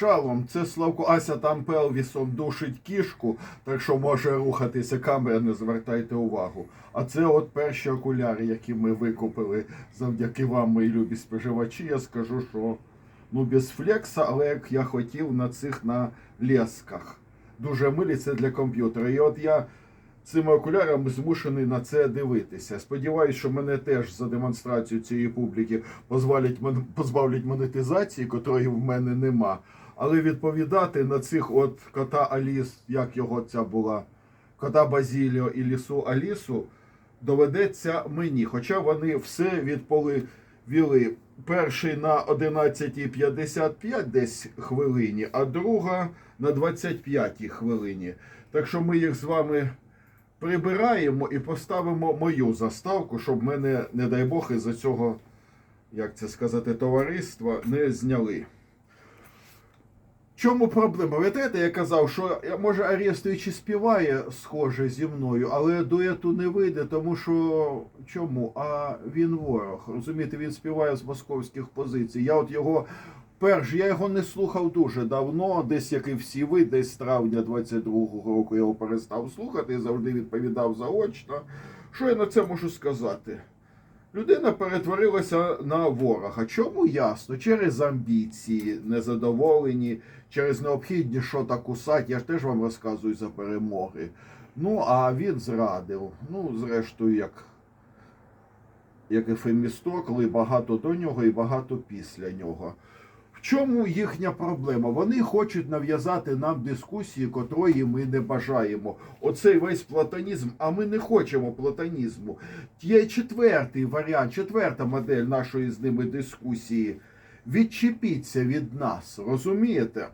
Шалом, це Славко Ася там пелвісом душить кішку, так що може рухатися камера, не звертайте увагу. А це от перші окуляри, які ми викупили завдяки вам, мої любі споживачі. Я скажу, що ну без флекса, але як я хотів на цих на лесках. Дуже милі це для комп'ютера. І от я цими окулярами змушений на це дивитися. Сподіваюсь, що мене теж за демонстрацію цієї публіки позбавлять монетизації, котрої в мене нема. Але відповідати на цих от кота Аліс, як його ця була, кота Базіліо і лісу Алісу, доведеться мені. Хоча вони все відповіли. Перший на 11.55 десь хвилині, а друга на 25 хвилині. Так що ми їх з вами прибираємо і поставимо мою заставку, щоб мене, не дай Бог, із-за цього, як це сказати, товариства не зняли. Чому проблема? Пам'ятаєте, я казав, що може Арестович і співає схоже зі мною, але дуету не вийде, тому що чому? А він ворог. Розумієте, він співає з московських позицій. Я от його перш, я його не слухав дуже давно, десь як і всі ви, десь травня 22-го року я його перестав слухати і завжди відповідав заочно. Що я на це можу сказати? Людина перетворилася на ворога. Чому ясно? Через амбіції, незадоволені, через необхідність що так кусати. Я ж теж вам розказую за перемоги. Ну, а він зрадив. Ну, зрештою, як, як Ефемісто, коли багато до нього і багато після нього. Чому їхня проблема? Вони хочуть нав'язати нам дискусії, котрої ми не бажаємо. Оцей весь платонізм, а ми не хочемо платонізму. Є четвертий варіант, четверта модель нашої з ними дискусії. Відчепіться від нас, розумієте?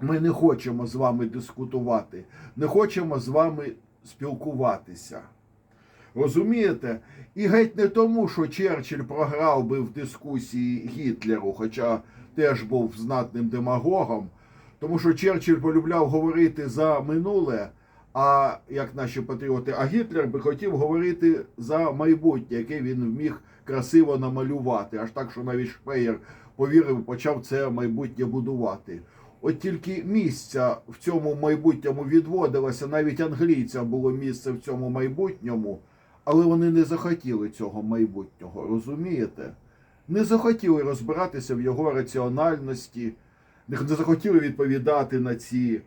Ми не хочемо з вами дискутувати, не хочемо з вами спілкуватися. Розумієте? І геть не тому, що Черчилль програв би в дискусії Гітлеру, хоча теж був знатним демагогом, тому що Черчилль полюбляв говорити за минуле, а як наші патріоти, а Гітлер би хотів говорити за майбутнє, яке він вміг красиво намалювати. Аж так, що навіть Шпеєр повірив, почав це майбутнє будувати. От тільки місця в цьому майбутньому відводилося, навіть англійцям було місце в цьому майбутньому, але вони не захотіли цього майбутнього, розумієте? Не захотіли розбиратися в його раціональності, не захотіли відповідати на ці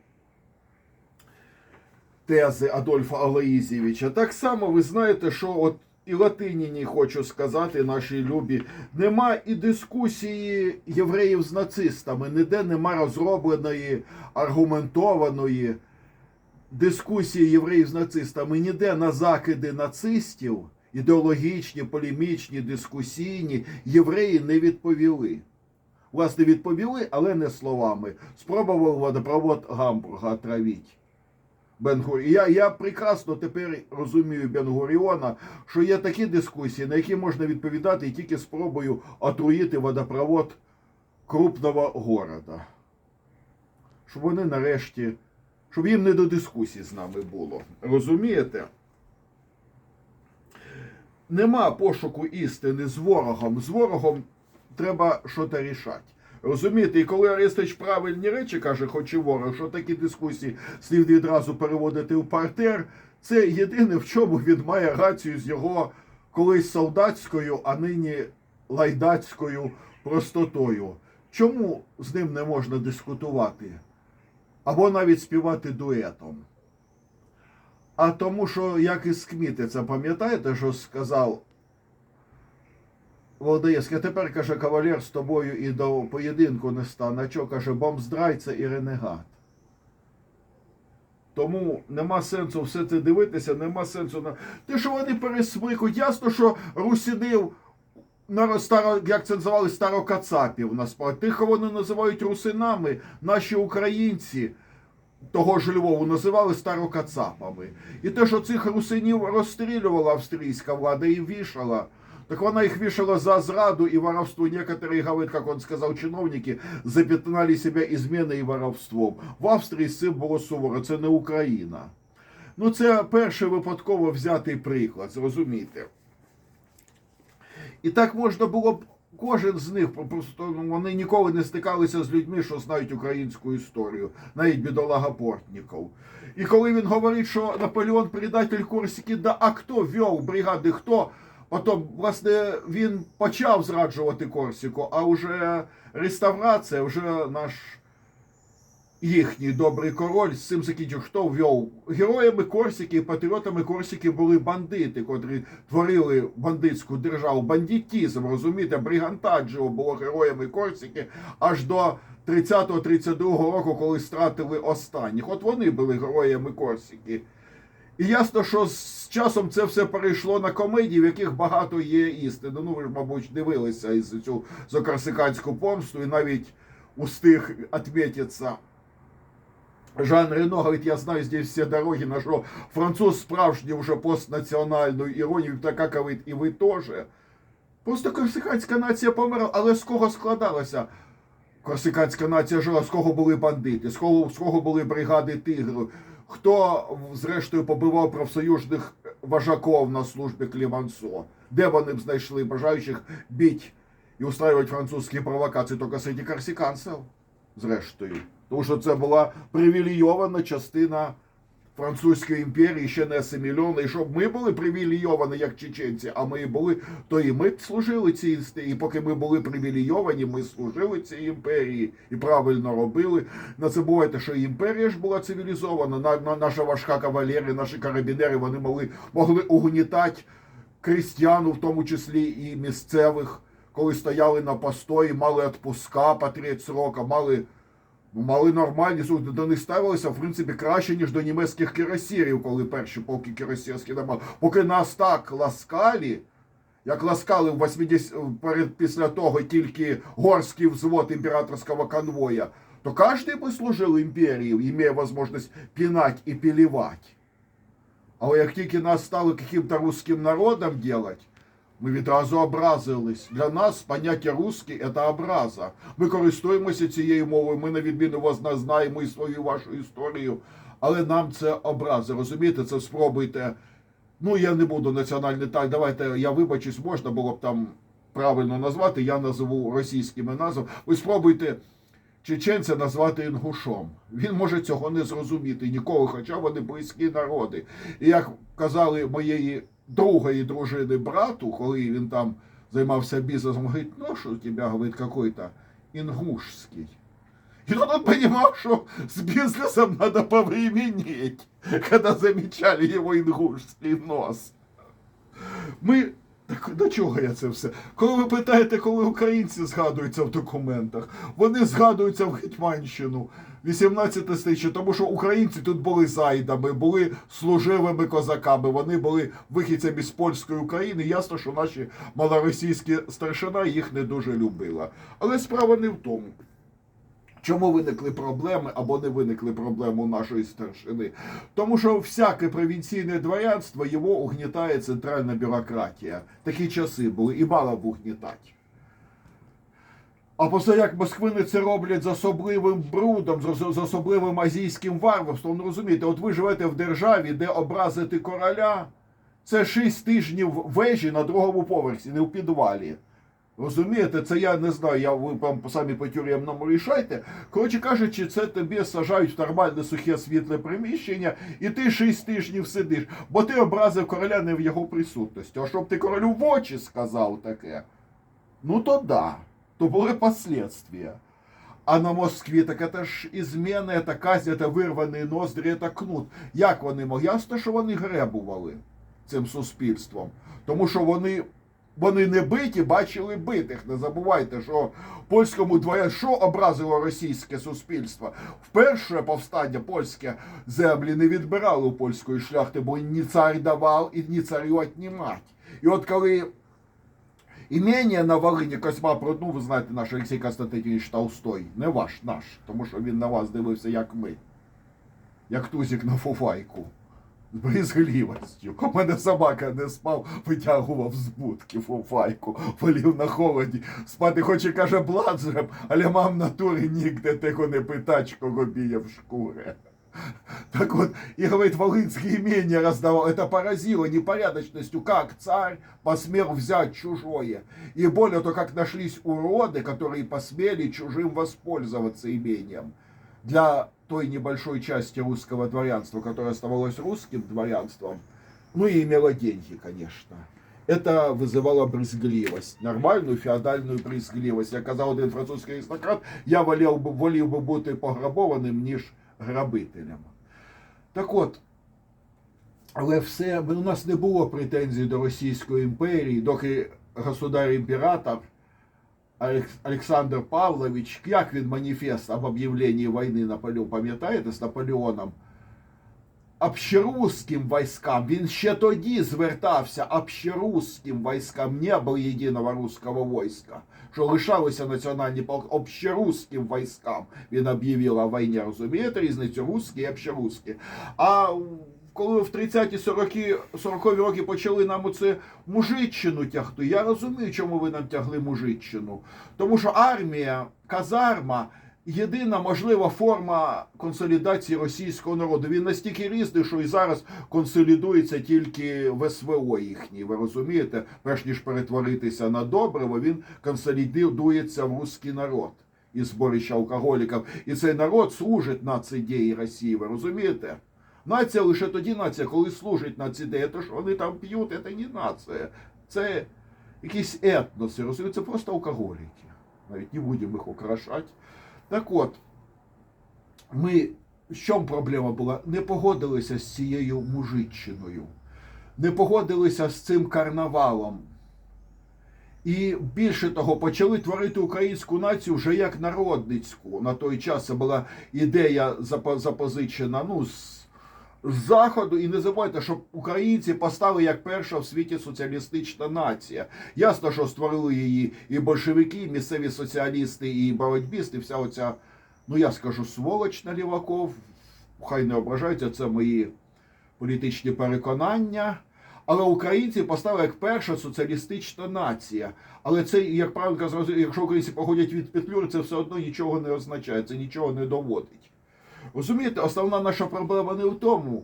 тези Адольфа Алаїзєвича. Так само ви знаєте, що от і Латиніні хочу сказати, нашій любі, нема і дискусії євреїв з нацистами, ніде нема розробленої, аргументованої дискусії євреїв з нацистами, ніде на закиди нацистів, ідеологічні, полемічні, дискусійні, євреї не відповіли. Власне, відповіли, але не словами. Спробував водопровод Гамбурга отравити. Бенгур. Я, я прекрасно тепер розумію Бенгуріона, що є такі дискусії, на які можна відповідати тільки спробою отруїти водопровод крупного города. Щоб вони нарешті, щоб їм не до дискусії з нами було. Розумієте? Нема пошуку істини з ворогом. З ворогом треба щось рішати. Розумієте, і коли Арестович правильні речі каже, хоч і ворог, що такі дискусії слід відразу переводити в партер, це єдине, в чому він має рацію з його колись солдатською, а нині лайдацькою простотою. Чому з ним не можна дискутувати? Або навіть співати дуетом? А тому, що як із Кмітиця, пам'ятаєте, що сказав Володаєвський, тепер каже, кавалер з тобою і до поєдинку не стане. Що каже, бомздрайця і ренегат. Тому нема сенсу все це дивитися, нема сенсу на те, що вони пересмикують. Ясно, що русинив на старо, як це називали, старокацапів насправді. Тих, кого вони називають русинами, наші українці того ж Львову називали старокацапами. І те, що цих русинів розстрілювала австрійська влада і вішала. Так вона их вешала за зраду и воровство. Некоторые, говорят, как он сказал, чиновники запятнали себя изменой и воровством. В Австрії з цим було суворо, це не Україна. Ну, це перший випадково взятий приклад, зрозумійте. І так можна було б кожен з них просто ну, вони ніколи не стикалися з людьми, що знають українську історію, навіть бідолага Портніков. І коли він говорить, що Наполеон предатель Корсики, да а хто вів бригади, хто? Потім, власне, він почав зраджувати Корсику, а вже реставрація, вже наш їхній добрий король з цим закінчив. Хто ввів? Героями Корсики і патріотами Корсики були бандити, котрі творили бандитську державу. Бандитізм, розумієте, Бригантаджіо було героями Корсики аж до 30-32 року, коли стратили останніх. От вони були героями Корсики. І ясно, що з часом це все перейшло на комедії, в яких багато є істини. Ну, ви ж, мабуть, дивилися із цю закарсиканську помсту, і навіть устиг відмітитися Жан Рено говорит, я знаю здесь все дороги, на що француз справжній вже постнаціональну іронію, така говорить, і ви теж. Просто корсиканська нація померла, але з кого складалася? Корсиканська нація жила, з кого були бандити, з кого, з кого були бригади тигрів, хто, зрештою, побивав профсоюзних вожаков на службі Клімансо, де вони б знайшли бажаючих бить і устраивати французькі провокації тільки серед корсиканців, зрештою. Тому що це була привілейована частина Французької імперії, ще не асимільована. І щоб ми були привілейовані як чеченці, а ми були, то і ми служили цій. І поки ми були привілейовані, ми служили цій імперії і правильно робили. Не забувайте, що і імперія ж була цивілізована. На, на, наша важка кавалерія, наші карабінери, вони могли, могли угнітати крістян, в тому числі і місцевих, коли стояли на постої, мали відпуска по 30 років, мали. Ну, Мали нормальні слухайте, до них ставилися, в принципі, краще, ніж до німецьких кирасірів, коли перші полки кирасірські немали. Поки нас так ласкалі, як ласкали в 80, перед, після того тільки горський взвод імператорського конвоя, то кожен би служив імперії, має можливість пінати і пілівати. Але як тільки нас стали яким-то русським народом делать, ми відразу образились. Для нас поняття русський – це образа. Ми користуємося цією мовою, ми на відміну вас нас знаємо і свою вашу історію, але нам це образа. Розумієте, це спробуйте. Ну, я не буду національний так. Давайте я вибачусь, можна було б там правильно назвати. Я назову російськими назвами. Ви спробуйте чеченця назвати інгушом. Він може цього не зрозуміти ніколи, хоча вони близькі народи. І як казали моєї другої дружини брату, коли він там займався бізнесом, говорить, ну що у тебе, говорить, какой-то інгушський. И тут он понимал, что с бизнесом надо повременить, когда замечали его ингушский нос. Ми. Так до чого я це все? Коли ви питаєте, коли українці згадуються в документах, вони згадуються в Гетьманщину 18 століття, тому що українці тут були зайдами, були служивими козаками, вони були вихідцями з польської України. Ясно, що наші малоросійські старшина їх не дуже любила. Але справа не в тому. Чому виникли проблеми або не виникли проблеми у нашої старшини? Тому що всяке провінційне дворянство його угнітає центральна бюрократія. Такі часи були і мало б угнітати. А просто як москвини це роблять з особливим брудом, з, особливим азійським варварством, ну розумієте, от ви живете в державі, де образити короля, це 6 тижнів вежі на другому поверсі, не в підвалі. Розумієте, це я не знаю, я ви там самі по тюремному рішайте. Коротше кажучи, це тобі сажають в нормальне сухе світле приміщення, і ти шість тижнів сидиш, бо ти образив короля не в його присутності. А щоб ти королю в очі сказав таке, ну то да, то були последствия. А на Москві так это ж ізміна, это казнь, это вирваний ноздрі, это кнут. Як вони могли? Ясно, що вони гребували цим суспільством. Тому що вони вони не биті, бачили битих. Не забувайте, що польському дворі що образило російське суспільство. Вперше повстання польське землі не відбирали у польської шляхти, бо ні цар давав і ні царю отнімать. І от коли імення на Волині Косьма Прудну, ви знаєте, наш Олексій Константинович Толстой, не ваш, наш, тому що він на вас дивився, як ми, як тузик на фуфайку з брезгливостю. У мене собака не спав, витягував з будки фуфайку, полів на холоді. Спати хоче, каже, бладжем, але мам натурі нігде того не питач, кого біє в шкури. Так вот, и говорит, Волынские имения раздавал. Это поразило непорядочностью, как царь посмел взять чужое. И более то, как нашлись уроды, которые посмели чужим воспользоваться имением. Для той небольшой части русского дворянства, которое оставалось русским дворянством, ну и имело деньги, конечно. Это вызывало брезгливость, нормальную феодальную брезгливость. Я казав один французький аристократ, я волів би, волів би бути пограбованим, ніж грабителем. Так от, але все, у нас не було претензій до Російської імперії, доки государ-імператор Алекс- Олександр Павлович, як він маніфест об об'явленні війни Наполеону, пам'ятаєте, з Наполеоном, общерусським військам, він ще тоді звертався общерусським військам, не було єдиного руського війська, що лишалися національні полки, общерусським військам. Він об'явив о війні, розумієте, різницю русські і общерусські. А коли в 30-ті 40 40 роки почали нам оце мужиччину тягти, я розумію, чому ви нам тягли мужиччину. Тому що армія, казарма єдина можлива форма консолідації російського народу. Він настільки різний, що і зараз консолідується тільки в СВО їхній. Ви розумієте, перш ніж перетворитися на добриво, він консолідується в русський народ із зборища алкоголіків. І цей народ служить нацидеї Росії. Ви розумієте? Нація лише тоді нація, коли служить націдеї. Те, що вони там п'ють, це не нація. Це якісь етноси, розумієте, це просто алкоголіки. Навіть не будемо їх украшати. Так от, ми, в чому проблема була? Не погодилися з цією мужиччиною, не погодилися з цим карнавалом. І більше того, почали творити українську націю вже як народницьку. На той час це була ідея запозичена ну, з Заходу. І не забувайте, що українці постали як перша в світі соціалістична нація. Ясно, що створили її і большевики, і місцеві соціалісти, і боротьбісти, вся оця, ну я скажу, сволоч на ліваков. Хай не ображаються, це мої політичні переконання. Але українці поставили як перша соціалістична нація. Але це, як правильно зрозуміло, якщо українці походять від Петлюри, це все одно нічого не означає, це нічого не доводить. Розумієте, основна наша проблема не в тому.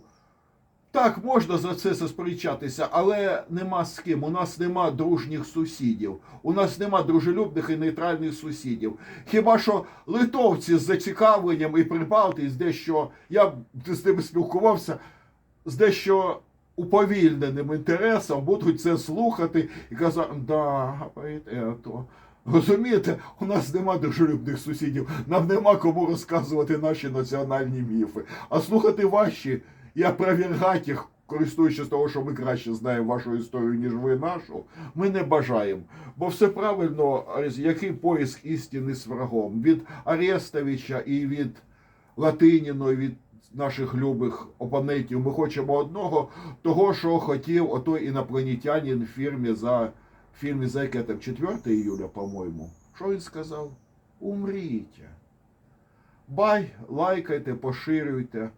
Так, можна за це сперечатися, але нема з ким. У нас нема дружніх сусідів. У нас нема дружелюбних і нейтральних сусідів. Хіба що литовці з зацікавленням і прибалти з дещо, я з ними спілкувався, з дещо уповільненим інтересом будуть це слухати і казати, да, ето. Розумієте, у нас нема дружелюбних сусідів, нам нема кому розказувати наші національні міфи. А слухати ваші і опровергати їх, користуючись того, що ми краще знаємо вашу історію, ніж ви нашу, ми не бажаємо. Бо все правильно, який поиск істини з врагом? Від Арестовича і від Латиніно, і від наших любих опонентів. Ми хочемо одного, того, що хотів отой інопланетянин в фірмі за в фільмі Зайкетов яке 4 июля, по-моєму. Що він сказав? Умріть. Бай, лайкайте, поширюйте.